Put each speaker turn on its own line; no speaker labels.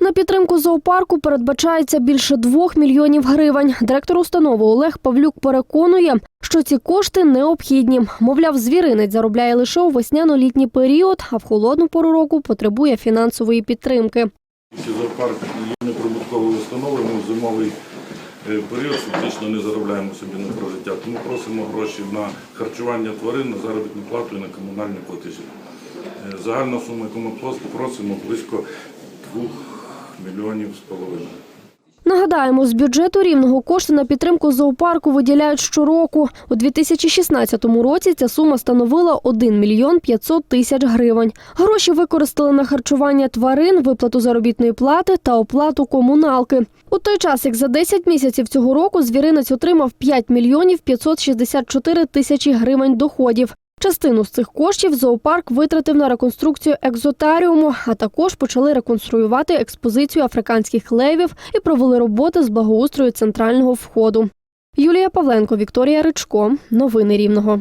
На підтримку зоопарку передбачається більше двох мільйонів гривень. Директор установи Олег Павлюк переконує, що ці кошти необхідні. Мовляв, звіринець заробляє лише у весняно-літній період, а в холодну пору року потребує фінансової підтримки.
Зоопарк є неприбутковою установою, ми в зимовий е, період фактично не заробляємо собі на прожиття. Тому просимо гроші на харчування тварин, на заробітну плату і на комунальні платежі. Е, Загальна сума, яку ми просимо, близько 2 мільйонів з половиною.
Нагадаємо, з бюджету рівного кошти на підтримку зоопарку виділяють щороку. У 2016 році ця сума становила 1 мільйон 500 тисяч гривень. Гроші використали на харчування тварин, виплату заробітної плати та оплату комуналки. У той час, як за 10 місяців цього року звіринець отримав 5 мільйонів 564 тисячі гривень доходів. Частину з цих коштів зоопарк витратив на реконструкцію екзотаріуму, а також почали реконструювати експозицію африканських левів і провели роботи з благоустрою центрального входу. Юлія Павленко, Вікторія Ричко. Новини Рівного.